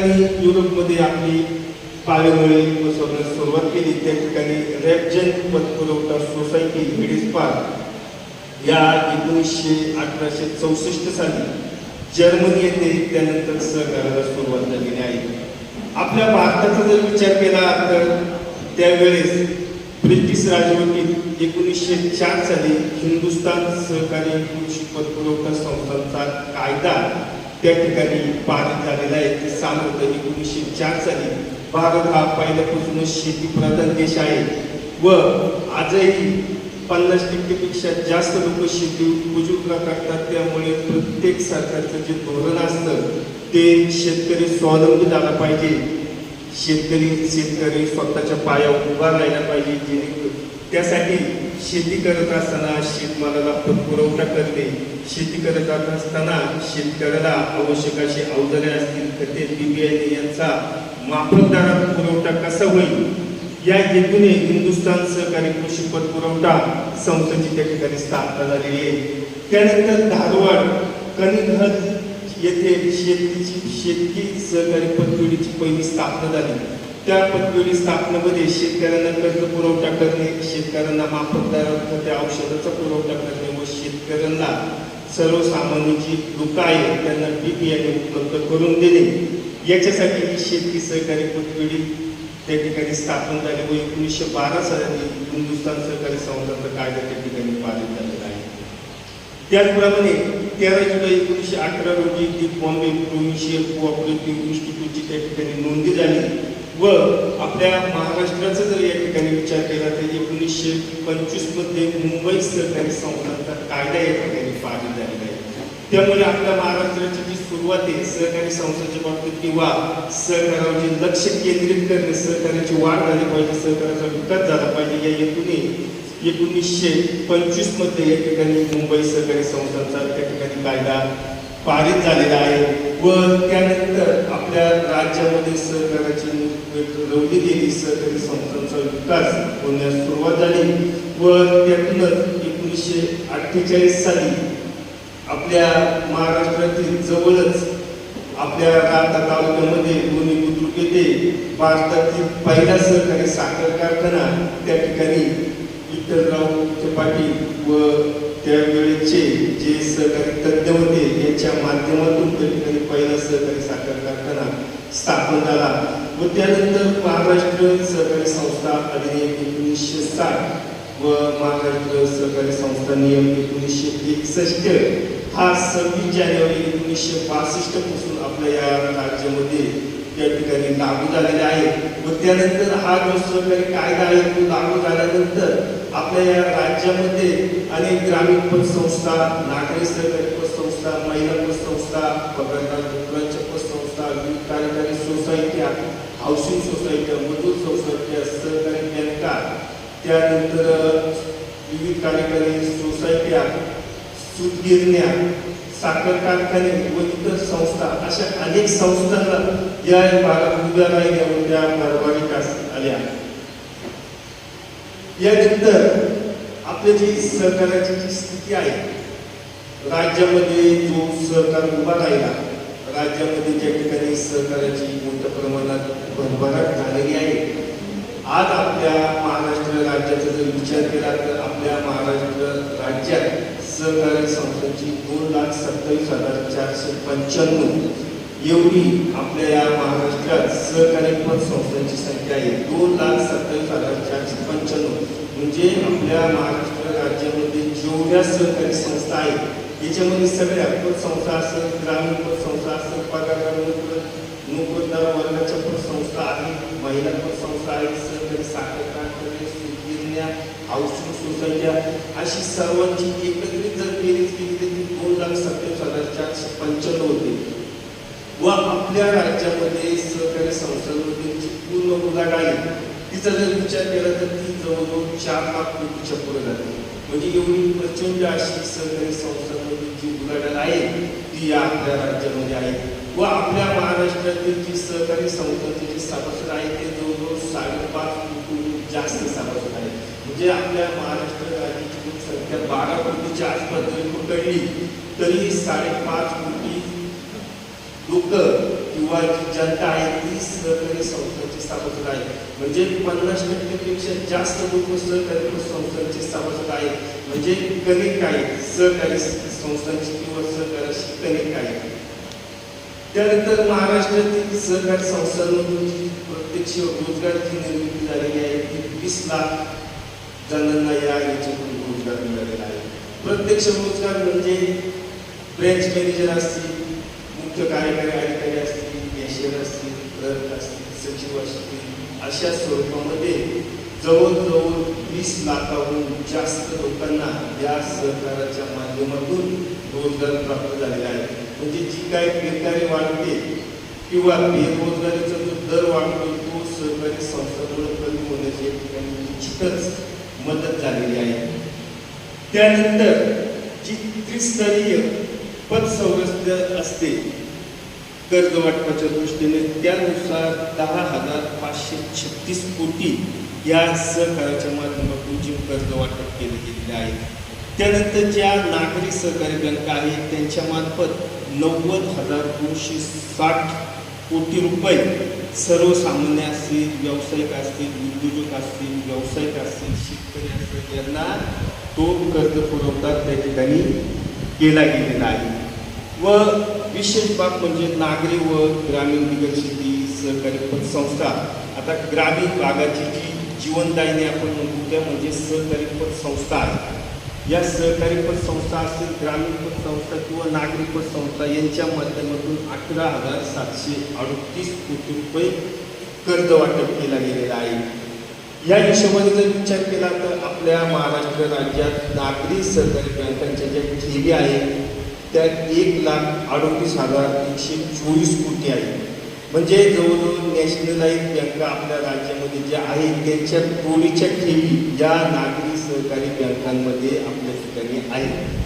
ठिकाणी युरोपमध्ये आपली पाळेमुळे बसवण्यास सुरुवात केली. त्या ठिकाणी रॅपजन पतपुरवठा सोसायटी मिडिस्पार या एकोणीसशे अठराशे चौसष्ट साली जर्मनी येथे त्यानंतर सहकार्याला सुरुवात झालेली आहे. आपल्या भारताचा जर विचार केला तर त्यावेळेस ब्रिटिश राजवटीत एकोणीसशे चार साली हिंदुस्थान सहकारी कृषी पतपुरवठा संस्थांचा कायदा त्या ठिकाणी पारित झालेला आहे ते साल होतं एकोणीसशे चार साली भारत हा पहिल्यापासूनच शेती प्रधान देश आहे. व आजही पन्नास टक्केपेक्षा जास्त लोक शेती उपजीविका करतात त्यामुळे प्रत्येक सरकारचं जे धोरण असतं ते शेतकरी स्वावलंबी झाला पाहिजे. शेतकरी शेतकरी स्वतःच्या पायावर उभा राहिला पाहिजे जेणेकरून त्यासाठी शेती करत असताना शेतमालाला पुरवठा करणे शेती करत असताना शेतकऱ्याला आवश्यक अशी अवजारे असतील खते बिबियाणे यांचा माफक दरात पुरवठा कसा होईल? या हेतूने हिंदुस्थान सहकारी कृषी पतपुरवठा संस्थेची त्या ठिकाणी स्थापना झालेली आहे. त्यानंतर धारवाड कणिघर येथे शेतीची शेतकी सहकारी पतपेढीची पहिली स्थापना झाली. त्या पतपेढी स्थापनेमध्ये शेतकऱ्यांना कर्ज पुरवठा करणे शेतकऱ्यांना माफक दरात खते औषधाचा पुरवठा करणे व शेतकऱ्यांना सर्वसामान्य जी आहे त्यांना बी बियाणे उपलब्ध करून देणे. याच्यासाठी ही शेतकी सहकारी पतपेढी त्या ठिकाणी स्थापन झाली व एकोणीसशे बारा साली हिंदुस्थान सहकारी संस्थांचा कायदा त्या ठिकाणी पारित झालेला आहे. त्याचप्रमाणे तेरा जुलै एकोणीसशे अठरा रोजी ती बॉम्बे प्रोव्हिन्शियल कोऑपरेटिव्ह इन्स्टिट्यूटची त्या ठिकाणी नोंदणी झाली. व आपल्या महाराष्ट्राचा जर या ठिकाणी विचार केला तर एकोणीसशे पंचवीसमध्ये मुंबई सहकारी संस्थांचा कायदा या ठिकाणी पारित झालेला आहे. त्यामुळे आपल्या महाराष्ट्राची जी सुरुवात आहे सहकारी संस्थांच्या बाबतीत किंवा सहकारावर जे लक्ष केंद्रित करणे सहकार्याची वाढ झाली पाहिजे सहकाराचा विकास झाला पाहिजे या हेतूने एकोणीसशे पंचवीसमध्ये या ठिकाणी मुंबई सहकारी संस्थांचा त्या ठिकाणी कायदा पारित झालेला आहे. व त्यानंतर आपल्या राज्यामध्ये सहकाराची रवली गेली सहकारी संस्थांचा विकास होण्यास सुरुवात झाली व त्यातूनच एकोणीसशे अठ्ठेचाळीस साली आपल्या महाराष्ट्रातील जवळच आपल्या राहता तालुक्यामध्ये दोन्ही बुद्रुक येथे भारतातील पहिला सहकारी साखर कारखाना त्या ठिकाणी विठ्ठलराव त्रिपाठी व त्यावेळेचे जे सहकारी तज्ज्ञ होते यांच्या माध्यमातून त्या ठिकाणी पहिला सहकारी साखर कारखाना स्थापन झाला. व त्यानंतर महाराष्ट्र सहकारी संस्था अधिनियम एकोणीसशे साठ व महाराष्ट्र सहकारी संस्था नियम एकोणीसशे एकसष्ट हा सव्वीस जानेवारी एकोणीसशे पासष्टपासून आपल्या या राज्यामध्ये त्या ठिकाणी लागू झालेला आहे. व त्यानंतर हा जो सहकारी कायदा आहे तो लागू झाल्यानंतर आपल्या या राज्यामध्ये अनेक ग्रामीण पतसंस्था नागरी सहकारी पतसंस्था महिला पतसंस्था पत्रकार नोकरांच्या पतसंस्था विविध कार्यकारी सोसायट्या हाऊसिंग सोसायट्या मजूर सोसायट्या सहकारी बँका त्यानंतर विविध कार्यकारी सोसायट्या सूतगिरण्या साखर कारखाने व इतर संस्था अशा अनेक संस्थांना या भागात उभ्या राहिल्या व त्या भरभराटीस आल्या. यानंतर आपल्या जी सहकार्याची जी स्थिती आहे राज्यामध्ये जो सहकार उभा राहिला राज्यामध्ये ज्या ठिकाणी सहकार्याची मोठ्या प्रमाणात भरभराट झालेली आहे आज आपल्या महाराष्ट्र राज्याचा जर विचार केला तर आपल्या महाराष्ट्र राज्यात सहकारी संस्थांची दोन लाख सत्तावीस हजार चारशे पंच्याण्णव एवढी आपल्या या महाराष्ट्रात सहकारी पतसंस्थांची संख्या आहे. दोन लाख सत्तावीस हजार चारशे पंच्याण्णव. म्हणजे आपल्या महाराष्ट्र राज्यामध्ये जेवढ्या सहकारी संस्था आहेत याच्यामध्ये सगळ्या पतसंस्था असेल ग्रामीण पतसंस्था असेल पगारदार नोकर नोकरदार वर्गाच्या पतसंस्था आहेत महिला पतसंस्था आहेत सहकारी साखर कारखाने सुगिरण्या हाऊसिंग सोसायट्या अशी सर्वांची एकत्रित जर बेरीज केली तर ती दोन लाख सत्तावीस हजार चारशे पंच्याण्णव होते व आपल्या राज्यामध्ये सहकारी संस्थांमध्ये पूर्ण उलाढाल आहे तिचा जर विचार केला तर ती जवळजवळ चार लाख कोटीच्या पुढे जाते म्हणजे एवढी प्रचंड अशी सहकारी संस्थांमध्ये जी उलाढाल आहे ती या आपल्या राज्यामध्ये आहे व आपल्या महाराष्ट्रातील जी सहकारी संस्थांचे जे सभासद आहेत ते जवळजवळ साडेपाच कोटी जास्त सभासद आहेत. म्हणजे आपल्या महाराष्ट्र राज्याची लोकसंख्या बारा कोटीच्या आसपास जरी पकडली तरी साडेपाच कोटी लोक किंवा जनता आहे ती सहकारी संस्थांची सभासद आहे. म्हणजे पन्नास टक्केपेक्षा जास्त लोक सहकारी संस्थांचे सभासद आहेत. म्हणजे कनेक्ट आहेत सहकारी संस्थांची किंवा सहकाराशी कनेक्ट आहेत त्यानंतर महाराष्ट्रातील सहकारी संस्थांमधून जी प्रत्यक्ष रोजगाराची निर्मिती झालेली आहे ती वीस लाख जणांना या याच्यातून रोजगार मिळालेला आहे. प्रत्यक्ष रोजगार म्हणजे ब्रँच मॅनेजर असतील मुख्य कार्यकारी अधिकारी असतील कॅशियर असतील क्लर्क असतील सचिव असतील अशा स्वरूपामध्ये जवळजवळ वीस लाखाहून जास्त लोकांना या सहकाराच्या माध्यमातून रोजगार प्राप्त झालेला आहे. म्हणजे जी काही बेकारी वाढते किंवा बेरोजगारीचा जो दर वाढतो तो सहकारी संस्थांमुळे कमी होण्याची या ठिकाणी निश्चितच मदत झालेली आहे. त्यानंतर जी त्रिस्तरीय पतसंरचना असते कर्ज वाटपाच्या दृष्टीने त्यानुसार दहा हजार पाचशे छत्तीस कोटी या सहकाराच्या माध्यमातून जी कर्ज वाटप केले गेलेले आहे. त्यानंतर ज्या नागरी सहकारी बँका आहेत त्यांच्यामार्फत नव्वद हजार दोनशे साठ कोटी रुपये सर्वसामान्य असतील व्यावसायिक असतील उद्योजक असतील व्यावसायिक असतील शेतकरी असतील यांना तो कर्ज पुरवठा त्या ठिकाणी केला गेलेला आहे. व विशेष बाब म्हणजे नागरी व ग्रामीण विकसिती सहकारी पतसंस्था आता ग्रामीण भागाची जी जीवनदायिनी आपण म्हणतो त्या म्हणजे सहकारी पतसंस्था आहे. या सहकारी पतसंस्था असतील ग्रामीण पतसंस्था किंवा नागरी पतसंस्था यांच्या माध्यमातून अठरा हजार सातशे अडतीस कोटी रुपये कर्ज वाटप केला गेलेला आहे. या हिशोबाने जर विचार केला तर आपल्या महाराष्ट्र राज्यात नागरी सहकारी बँकांच्या ज्या ठेवी आहेत त्या एक लाख अडोतीस हजार एकशे चोवीस कोटी आहे. म्हणजे जवळजवळ नॅशनलाइज बँका आपल्या राज्यामध्ये ज्या आहेत त्यांच्या टोळीच्या ठेवी या नागरी सहकारी बँकांमध्ये आपल्या ठिकाणी आहेत.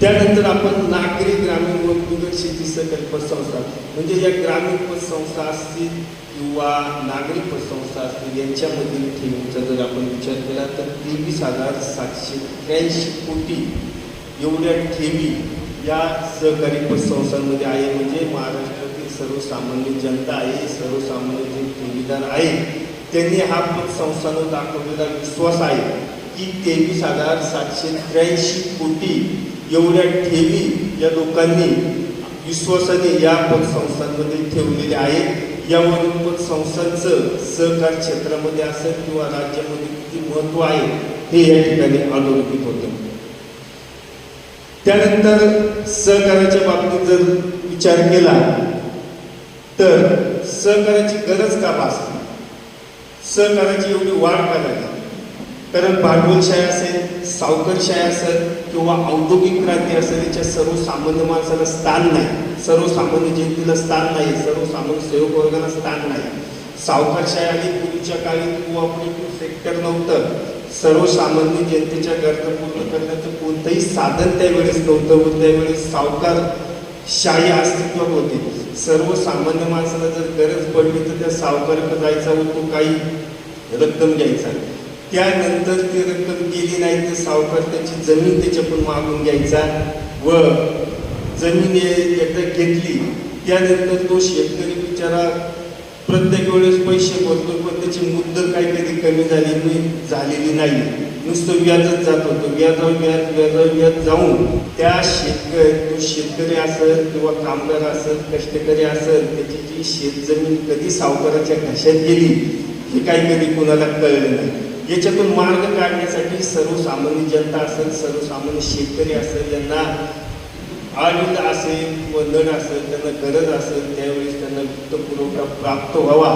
त्यानंतर आपण नागरी ग्रामीण व बिगर शेती सहकारी पतसंस्था म्हणजे या ग्रामीण पतसंस्था असतील किंवा नागरी पतसंस्था असतील यांच्यामधील ठेवींचा जर आपण विचार केला तर तेवीस हजार सातशे त्र्याऐंशी कोटी एवढ्या ठेवी या सहकारी पतसंस्थांमध्ये आहे. म्हणजे महाराष्ट्रातील सर्वसामान्य जनता आहे सर्वसामान्य जे ठेवीदार आहे त्यांनी हा पतसंस्थानं दाखवलेला विश्वास आहे की तेवीस हजार सातशे त्र्याऐंशी कोटी एवढ्या ठेवी या लोकांनी विश्वासाने या पतसंस्थांमध्ये ठेवलेल्या आहेत. यावरून पतसंस्थांचं सहकार क्षेत्रामध्ये असेल किंवा राज्यामध्ये किती महत्त्व आहे हे या ठिकाणी अधोरेखित होतं. त्यानंतर सहकाराच्या बाबतीत जर विचार केला तर सहकाराची गरज का भासते? सहकाराची एवढी वाढ का झाली? कारण भांडवलशाही असेल सावकारशाही असेल किंवा औद्योगिक क्रांती असेल याच्या सर्वसामान्य माणसाला स्थान नाही. सर्वसामान्य जनतेला स्थान नाही. सर्वसामान्य सेवक वर्गाला स्थान नाही. सावकारशाही आणि पूर्वीच्या काळी कोऑपरेटिव्ह सेक्टर नव्हतं. सर्वसामान्य जनतेच्या गरजा पूर्ण करण्याचं कोणतंही साधन त्यावेळेस नव्हतं व त्यावेळेस सावकार शाही अस्तित्वात होते. सर्वसामान्य माणसाला जर गरज पडली तर त्या सावकाराकडे जायचा व तो काही रक्कम घ्यायचा. त्यानंतर ती रक्कम गेली नाही तर सावकार त्याची जमीन त्याच्याकडून मागून घ्यायचा व जमीन एकदा घेतली. त्यानंतर तो शेतकरी बिचारा प्रत्येक वेळेस पैसे भरतो पण त्याची मुद्दल काही कधी कमी झाली झालेली नाही नुसतं व्याजच जात होतं. व्याजावर व्याज व्याजावर व्याज जाऊन त्या शेतकरी तो शेतकरी असेल किंवा कामगार असेल कष्टकरी असेल त्याची जी शेतजमीन कधी सावकाराच्या घशात गेली हे काही कधी कोणाला कळलं नाही. याच्यातून मार्ग काढण्यासाठी सर्वसामान्य जनता असेल सर्वसामान्य शेतकरी असेल यांना आनंद असेल किंवा असेल त्यांना गरज असेल त्यावेळेस त्यांना वित्त पुरवठा प्राप्त व्हावा.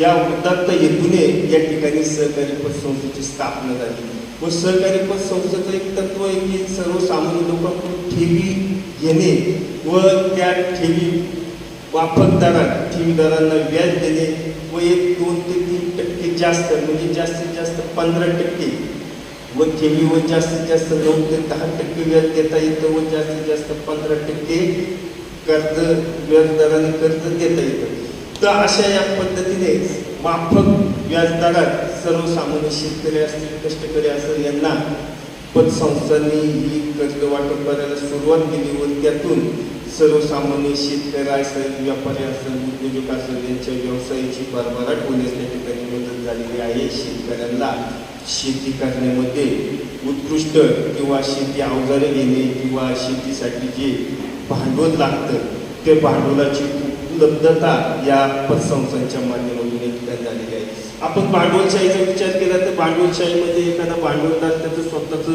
या उदात्त हेतूने या ठिकाणी सहकारी पतसंस्थेची स्थापना झाली. व सहकारी पतसंस्थेचं एक तत्व आहे की सर्वसामान्य लोकांकडून ठेवी घेणे व त्या ठेवी वापरताना ठेवीदारांना व्याज देणे व एक दोन ते तीन टक्के जास्त म्हणजे जास्तीत जास्त पंधरा टक्के व ठेवीवर जास्तीत जास्त नऊ ते दहा टक्के व्याज देता येतं व जास्तीत जास्त पंधरा टक्के कर्ज व्याजदराने कर्ज देता येतं. तर अशा या पद्धतीने माफक व्याजदरात सर्वसामान्य शेतकरी असतील कष्टकरी असेल यांना पतसंस्थांनी ही कर्ज वाटप करायला सुरुवात केली व त्यातून सर्वसामान्य शेतकरी असेल व्यापारी असेल उद्योजक असेल यांच्या व्यवसायाची भरभराट होण्यास त्या ठिकाणी मदत झालेली आहे. शेतकऱ्यांना शेती करण्यामध्ये उत्कृष्ट किंवा शेती अवजारे घेणे किंवा शेतीसाठी जे भांडवल लागतं ते भांडवलाची उपलब्धता या पतसंस्थांच्या माध्यमातून या ठिकाणी झालेली आहे. आपण भांडवलशाहीचा विचार केला तर भांडवलशाहीमध्ये एखादा भांडवलदार त्याचं स्वतःचं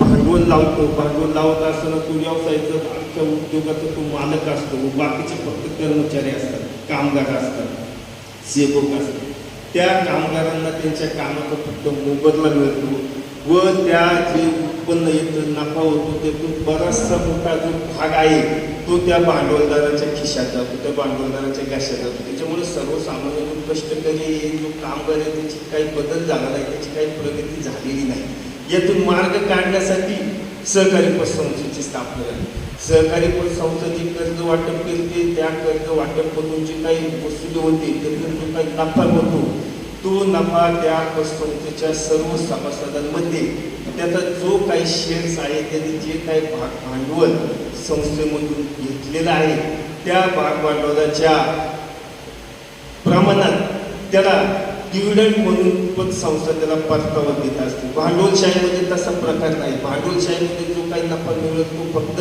भांडवल लावतो. भांडवल लावत असताना तो व्यवसायाचं आमच्या उद्योगाचा तो मालक असतो व बाकीचे फक्त कर्मचारी असतात कामगार असतात सेवक असतात. त्या कामगारांना त्यांच्या कामाचा फक्त मोबदला मिळतो व त्या जे उत्पन्न येतं नफा होतो त्यातून बराचसा मोठा जो भाग आहे तो त्या भांडवलदाराच्या खिशात जातो त्या भांडवलदाराच्या घशात जातो. त्याच्यामुळे सर्वसामान्य जो कष्टकरी आहे, जो कामगार आहे त्याची काही बदल झाला नाही त्याची काही प्रगती झालेली नाही. यातून मार्ग काढण्यासाठी सहकारी पतसंस्थेची स्थापना झाली. सहकारी पण जी कर्ज वाटप करते त्या कर्ज वाटपमधून जी काही वसुली होते त्यातून जो काही नफा होतो. तो नफा त्या पतसंस्थेच्या सर्व सभासदांमध्ये त्याचा जो काही शेअर्स आहे त्याने जे काही भाग भांडवल संस्थेमधून घेतलेलं आहे त्या भाग भांडवलाच्या प्रमाणात त्याला डिव्हिडंड म्हणून पण संस्था त्याला परतावा देत असते. भांडवलशाहीमध्ये तसा प्रकार नाही. भांडवलशाहीमध्ये जो काही नफा मिळतो तो फक्त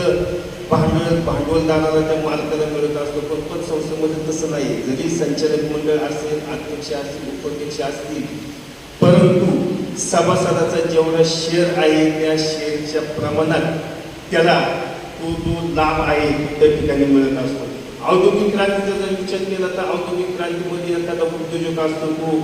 भांडवल भांडवलदाराला त्या मालकाला मिळत असतो. पण पतसंस्थेमध्ये तसं नाही जरी संचालक मंडळ असेल अध्यक्ष असतील उपाध्यक्ष असतील परंतु सभासदाचा जेवढा शेअर आहे त्या शेअरच्या प्रमाणात त्याला तो जो लाभ आहे त्या ठिकाणी मिळत असतो. औद्योगिक क्रांतीचा जर विचार केला तर औद्योगिक क्रांतीमध्ये एखादा उद्योजक असतो तो